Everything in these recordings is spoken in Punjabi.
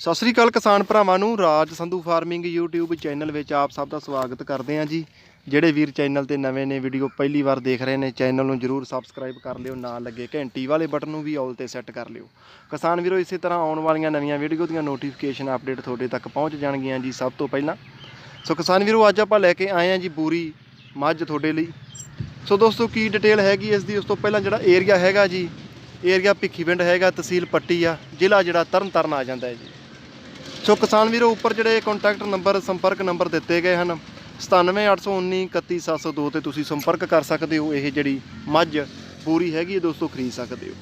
ਸਤਿ ਸ੍ਰੀ ਅਕਾਲ ਕਿਸਾਨ ਭਰਾਵਾਂ ਨੂੰ, Raj Sandhu farming YouTube channel ਵਿੱਚ ਆਪ ਸਭ ਦਾ ਸਵਾਗਤ ਕਰਦੇ ਹਾਂ ਜੀ। ਜਿਹੜੇ ਵੀਰ ਚੈਨਲ ਤੇ ਨਵੇਂ ਨੇ, ਵੀਡੀਓ ਪਹਿਲੀ ਵਾਰ ਦੇਖ ਰਹੇ ਨੇ, ਚੈਨਲ ਨੂੰ ਜਰੂਰ ਸਬਸਕ੍ਰਾਈਬ ਕਰ ਲਿਓ, ਨਾਲ ਲੱਗੇ ਘੰਟੀ ਵਾਲੇ ਬਟਨ ਨੂੰ ਵੀ ਆਲ ਤੇ ਸੈੱਟ ਕਰ ਲਿਓ। ਕਿਸਾਨ ਵੀਰੋ, ਇਸੇ ਤਰ੍ਹਾਂ ਆਉਣ ਵਾਲੀਆਂ ਨਵੀਆਂ ਵੀਡੀਓ ਦੀਆਂ ਨੋਟੀਫਿਕੇਸ਼ਨ ਅਪਡੇਟ ਤੁਹਾਡੇ ਤੱਕ ਪਹੁੰਚ ਜਾਣਗੀਆਂ ਜੀ ਸਭ ਤੋਂ ਪਹਿਲਾਂ। ਸੋ ਕਿਸਾਨ ਵੀਰੋ, ਅੱਜ ਆਪਾਂ ਲੈ ਕੇ ਆਏ ਹਾਂ ਜੀ ਬੂਰੀ ਮੱਝ ਤੁਹਾਡੇ ਲਈ। ਸੋ ਦੋਸਤੋ, ਕੀ ਡਿਟੇਲ ਹੈਗੀ ਇਸ ਦੀ? ਉਸ ਤੋਂ ਪਹਿਲਾਂ ਜਿਹੜਾ ਏਰੀਆ ਹੈਗਾ ਜੀ ਏਰੀਆ ਭਿੱਖੀ ਪਿੰਡ ਹੈਗਾ, ਤਹਿਸੀਲ ਪੱਟੀ ਆ, ਜ਼ਿਲ੍ਹਾ ਜਿਹੜਾ ਤਰਨਤਾਰਨ ਆ ਜਾਂਦਾ ਹੈ ਜੀ। ਸੋ ਕਿਸਾਨ ਵੀਰੋ, ਉੱਪਰ ਜਿਹੜੇ ਕੰਟੈਕਟ ਨੰਬਰ ਸੰਪਰਕ ਨੰਬਰ ਦਿੱਤੇ ਗਏ ਹਨ 9781931702 ਤੇ ਤੁਸੀਂ ਸੰਪਰਕ ਕਰ ਸਕਦੇ ਹੋ। ਇਹ ਜਿਹੜੀ ਮੱਝ ਪੂਰੀ ਹੈਗੀ ਹੈ, ਦੋਸਤੋ, ਖਰੀਦ ਸਕਦੇ ਹੋ।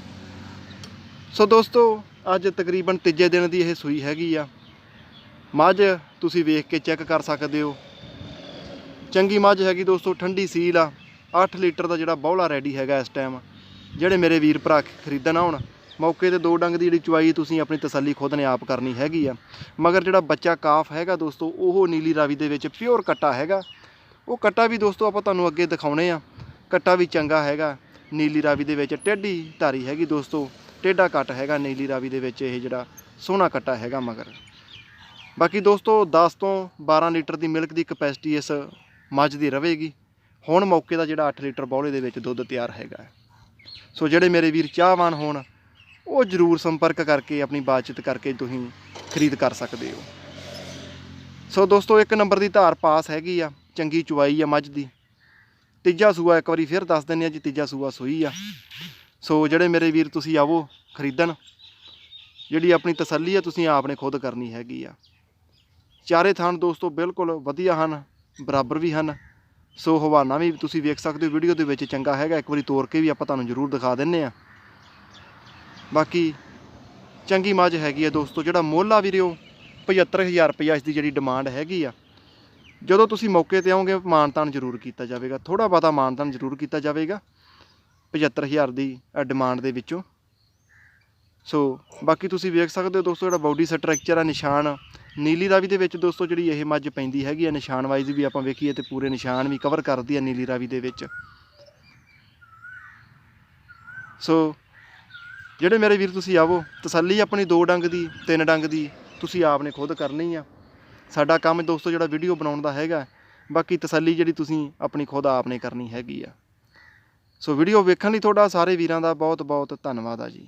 ਸੋ ਦੋਸਤੋ, ਅੱਜ ਤਕਰੀਬਨ ਤੀਜੇ ਦਿਨ ਦੀ ਇਹ ਸੂਈ ਹੈਗੀ ਆ। ਮੱਝ ਤੁਸੀਂ ਵੇਖ ਕੇ ਚੈੱਕ ਕਰ ਸਕਦੇ ਹੋ। ਚੰਗੀ ਮੱਝ ਹੈਗੀ ਦੋਸਤੋ, ਠੰਡੀ ਸੀਲ ਆ। 8 ਲੀਟਰ ਦਾ ਜਿਹੜਾ ਬੌਲਾ ਰੈਡੀ ਹੈਗਾ ਇਸ ਟਾਈਮ ਜਿਹੜੇ ਮੇਰੇ ਵੀਰ ਭਰਾ ਖਰੀਦਣ ਆਉਣ। ਮੌਕੇ ਤੇ ਦੋ ਡੰਗ ਦੀ ਜਿਹੜੀ ਚੁਆਈ ਤੁਸੀਂ ਆਪਣੀ ਤਸੱਲੀ ਖੁਦ ਨੇ ਆਪ ਕਰਨੀ ਹੈਗੀ ਆ। ਮਗਰ ਜਿਹੜਾ ਬੱਚਾ ਕਾਫ ਹੈਗਾ ਦੋਸਤੋ, ਉਹ ਨੀਲੀ ਰਾਵੀ ਦੇ ਵਿੱਚ ਪਿਓਰ ਕੱਟਾ ਹੈਗਾ। ਉਹ ਕੱਟਾ ਵੀ ਦੋਸਤੋ ਆਪਾਂ ਤੁਹਾਨੂੰ ਅੱਗੇ ਦਿਖਾਉਣੇ ਆ। ਕੱਟਾ ਵੀ ਚੰਗਾ ਹੈਗਾ। ਨੀਲੀ ਰਾਵੀ ਦੇ ਵਿੱਚ ਟੇਢੀ ਧਾਰੀ ਹੈਗੀ ਦੋਸਤੋ। ਟੇਢਾ ਕੱਟ ਹੈਗਾ ਨੀਲੀ ਰਾਵੀ ਦੇ ਵਿੱਚ ਇਹ ਜਿਹੜਾ ਸੋਹਣਾ ਕੱਟਾ ਹੈਗਾ ਮਗਰ। ਬਾਕੀ ਦੋਸਤੋ 10 ਤੋਂ 12 ਲੀਟਰ ਦੀ ਮਿਲਕ ਦੀ ਕਪੈਸਿਟੀ ਇਸ ਮੱਝ ਦੀ ਰਹੇਗੀ। ਹੁਣ ਮੌਕੇ ਦਾ ਜਿਹੜਾ 8 ਲੀਟਰ ਬੌਲੇ ਦੇ ਵਿੱਚ ਦੁੱਧ ਤਿਆਰ ਹੈਗਾ। ਸੋ ਜਿਹੜੇ ਮੇਰੇ ਵੀਰ ਚਾਹਵਾਨ ਹੋਣ ਉਹ ਜ਼ਰੂਰ ਸੰਪਰਕ ਕਰਕੇ, ਆਪਣੀ ਬਾਤਚੀਤ ਕਰਕੇ ਤੁਸੀਂ ਖਰੀਦ ਕਰ ਸਕਦੇ ਹੋ। ਸੋ ਦੋਸਤੋ, ਇੱਕ ਨੰਬਰ ਦੀ ਧਾਰ ਪਾਸ ਹੈਗੀ ਆ, ਚੰਗੀ ਚੁਆਈ ਆ ਮੱਝ ਦੀ। ਤੀਜਾ ਸੂਆ ਇੱਕ ਵਾਰੀ ਫਿਰ ਦੱਸ ਦਿੰਨੇ ਆ ਜੀ, ਤੀਜਾ ਸੂਆ ਸੂਈ ਆ। ਸੋ ਜਿਹੜੇ ਮੇਰੇ ਵੀਰ ਤੁਸੀਂ ਆਵੋ ਖਰੀਦਣ, ਜਿਹੜੀ ਆਪਣੀ ਤਸੱਲੀ ਆ, ਤੁਸੀਂ ਆਪ ਨੇ ਖੁਦ ਕਰਨੀ ਹੈਗੀ ਆ। ਚਾਰੇ ਥਾਨ ਦੋਸਤੋ ਬਿਲਕੁਲ ਵਧੀਆ ਹਨ, ਬਰਾਬਰ ਵੀ ਹਨ। ਸੋ ਹਵਾਨਾ ਵੀ ਤੁਸੀਂ ਵੇਖ ਸਕਦੇ ਹੋ, ਵੀਡੀਓ ਦੇ ਵਿੱਚ ਚੰਗਾ ਹੈਗਾ। ਇੱਕ ਵਾਰੀ ਤੋੜ ਕੇ ਵੀ ਆਪਾਂ ਤੁਹਾਨੂੰ ਜ਼ਰੂਰ ਦਿਖਾ ਦਿੰਨੇ ਆ। ਬਾਕੀ ਚੰਗੀ ਮੱਝ ਹੈਗੀ ਆ ਦੋਸਤੋ, ਜਿਹੜਾ ਮੁੱਲ ਆ ਵੀਰਿਓ 75000 ਰੁਪਇਆ ਇਸ ਦੀ ਜਿਹੜੀ ਡਿਮਾਂਡ ਹੈਗੀ ਆ। ਜਦੋਂ ਤੁਸੀਂ ਮੌਕੇ ਤੇ ਆਓਗੇ, ਮਾਨਤਾਨ ਜ਼ਰੂਰ ਕੀਤਾ ਜਾਵੇਗਾ। ਥੋੜਾ ਬਹੁਤਾ ਮਾਨਤਾਨ ਜ਼ਰੂਰ ਕੀਤਾ ਜਾਵੇਗਾ 75000 ਦੀ ਡਿਮਾਂਡ ਦੇ ਵਿੱਚੋਂ। ਸੋ ਬਾਕੀ ਤੁਸੀਂ ਵੇਖ ਸਕਦੇ ਹੋ ਦੋਸਤੋ, ਜਿਹੜਾ ਬਾਡੀ ਸਟਰਕਚਰ ਆ, ਨਿਸ਼ਾਨ ਨੀਲੀ ਰਾਵੀ ਦੇ ਵਿੱਚ ਦੋਸਤੋ, ਜਿਹੜੀ ਇਹ ਮੱਝ ਪੈਂਦੀ ਹੈਗੀ ਆ, ਨਿਸ਼ਾਨ ਵਾਈਜ਼ ਵੀ ਆਪਾਂ ਵੇਖੀਏ ਤੇ ਪੂਰੇ ਨਿਸ਼ਾਨ ਵੀ ਕਵਰ ਕਰਦੀ ਆ ਨੀਲੀ ਰਾਵੀ ਦੇ ਵਿੱਚ। ਸੋ ਜਿਹੜੇ ਮੇਰੇ ਵੀਰ ਤੁਸੀਂ ਆਵੋ, ਤਸੱਲੀ ਆਪਣੀ ਦੋ ਡੰਗ ਦੀ, ਤਿੰਨ ਡੰਗ ਦੀ, ਤੁਸੀਂ ਆਪ ਨੇ ਖੁਦ ਕਰਨੀ ਆ। ਸਾਡਾ ਕੰਮ ਦੋਸਤੋ ਜਿਹੜਾ ਵੀਡੀਓ ਬਣਾਉਣ ਦਾ ਹੈਗਾ, ਬਾਕੀ ਤਸੱਲੀ ਜਿਹੜੀ ਤੁਸੀਂ ਆਪਣੀ ਖੁਦ ਆਪ ਨੇ ਕਰਨੀ ਹੈਗੀ ਆ। ਸੋ ਵੀਡੀਓ ਵੇਖਣ ਲਈ ਤੁਹਾਡਾ ਸਾਰੇ ਵੀਰਾਂ ਦਾ ਬਹੁਤ ਬਹੁਤ ਧੰਨਵਾਦ ਆ ਜੀ।